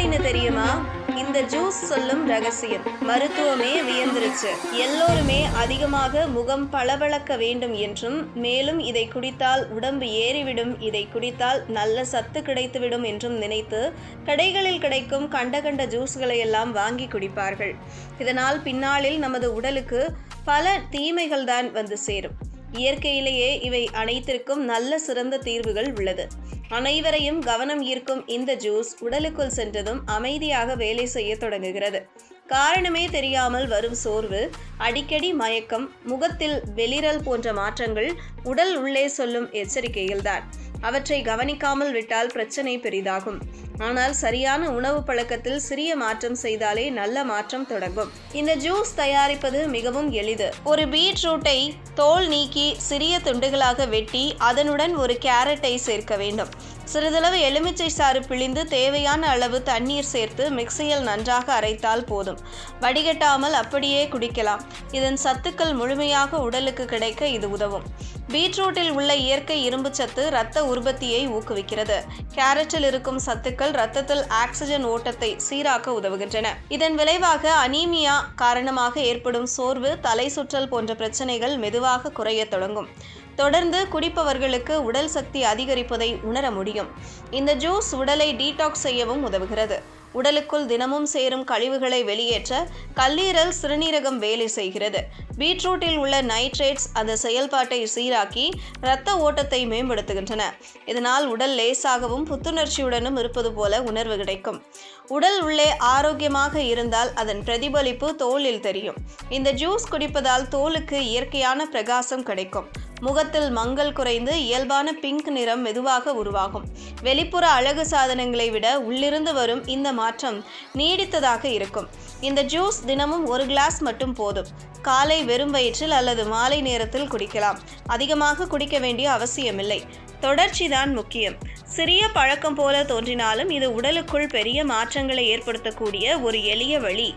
எப்படின்னு தெரியுமா? இந்த ஜூஸ் சொல்லும் ரகசியம். மருத்துவமே வியந்திருச்சு. எல்லோருமே அதிகமாக முகம் பளபளக்க வேண்டும் என்றும் மேலும் இதை குடித்தால் உடம்பு ஏறிவிடும் இதை குடித்தால் நல்ல சத்து கிடைத்துவிடும் என்றும் நினைத்து கடைகளில் கிடைக்கும் கண்ட கண்ட ஜூஸ்களை எல்லாம் வாங்கி குடிப்பார்கள். இதனால் பின்னாளில் நமது உடலுக்கு பல தீமைகள் தான் வந்து சேரும். இயற்கையிலேயே இவை அனைத்திற்கும் நல்ல சிறந்த தீர்வுகள் உள்ளது. அனைவரையும் கவனம் ஈர்க்கும் இந்த ஜூஸ் உடலுக்குள் சென்றதும் அமைதியாக வேலை செய்ய தொடங்குகிறது. காரணமே தெரியாமல் வரும் சோர்வு அடிக்கடி மயக்கம் முகத்தில் வெளிரல் போன்ற மாற்றங்கள் உடல் உள்ளே சொல்லும் எச்சரிக்கையில்தான். அவற்றை கவனிக்காமல் விட்டால் பிரச்சனை பெரிதாகும். ஆனால் சரியான உணவு பழக்கத்தில் சிறிய மாற்றம் செய்தாலே நல்ல மாற்றம் தொடங்கும். இந்த ஜூஸ் தயாரிப்பது மிகவும் எளிது. ஒரு பீட்ரூட்டை தோல் நீக்கி சிறிய துண்டுகளாக வெட்டி அதனுடன் ஒரு கேரட்டை சேர்க்க வேண்டும். சிறிதளவு எலுமிச்சை சாறு பிழிந்து தேவையான அளவு தண்ணீர் சேர்த்து மிக்சியில் நன்றாக அரைத்தால் போதும். வடிகட்டாமல் அப்படியே குடிக்கலாம். இதன் சத்துக்கள் முழுமையாக உடலுக்கு கிடைக்க இது உதவும். பீட்ரூட்டில் உள்ள இயற்கை இரும்பு சத்து இரத்த உற்பத்தியை ஊக்குவிக்கிறது. கேரட்டில் இருக்கும் சத்துக்கள் இரத்தத்தில் ஆக்சிஜன் ஓட்டத்தை சீராக்க உதவுகின்றன. இதன் விளைவாக அனீமியா காரணமாக ஏற்படும் சோர்வு தலை சுற்றல் போன்ற பிரச்சனைகள் மெதுவாக குறையத் தொடங்கும். தொடர்ந்து குடிப்பவர்களுக்கு உடல் சக்தி அதிகரிப்பதை உணர முடியும். இந்த ஜூஸ் உடலை டீடாக்ஸ் செய்யவும் உதவுகிறது. உடலுக்குள் தினமும் சேரும் கழிவுகளை வெளியேற்ற கல்லீரல் சிறுநீரகம் வேலை செய்கிறது. பீட்ரூட்டில் உள்ள நைட்ரேட்ஸ் அந்த செயல்பாட்டை சீராக்கி இரத்த ஓட்டத்தை மேம்படுத்துகின்றன. இதனால் உடல் லேசாகவும் புத்துணர்ச்சியுடனும் இருப்பது போல உணர்வு கிடைக்கும். உடல் உள்ளே ஆரோக்கியமாக இருந்தால் அதன் பிரதிபலிப்பு தோலில் தெரியும். இந்த ஜூஸ் குடிப்பதால் தோலுக்கு இயற்கையான பிரகாசம் கிடைக்கும். முகத்தில் மங்கல் குறைந்து இயல்பான பிங்க் நிறம் மெதுவாக உருவாகும். வெளிப்புற அழகு சாதனங்களை விட உள்ளிருந்து வரும் இந்த மாற்றம் நீடித்ததாக இருக்கும். இந்த ஜூஸ் தினமும் ஒரு கிளாஸ் மட்டும் போதும். காலை வெறும் வயிற்றில் அல்லது மாலை நேரத்தில் குடிக்கலாம். அதிகமாக குடிக்க வேண்டிய அவசியமில்லை. தொடர்ச்சி தான் முக்கியம். சிறிய பழக்கம் போல தோன்றினாலும் இது உடலுக்குள் பெரிய மாற்றங்களை ஏற்படுத்தக்கூடிய ஒரு எளிய வழி.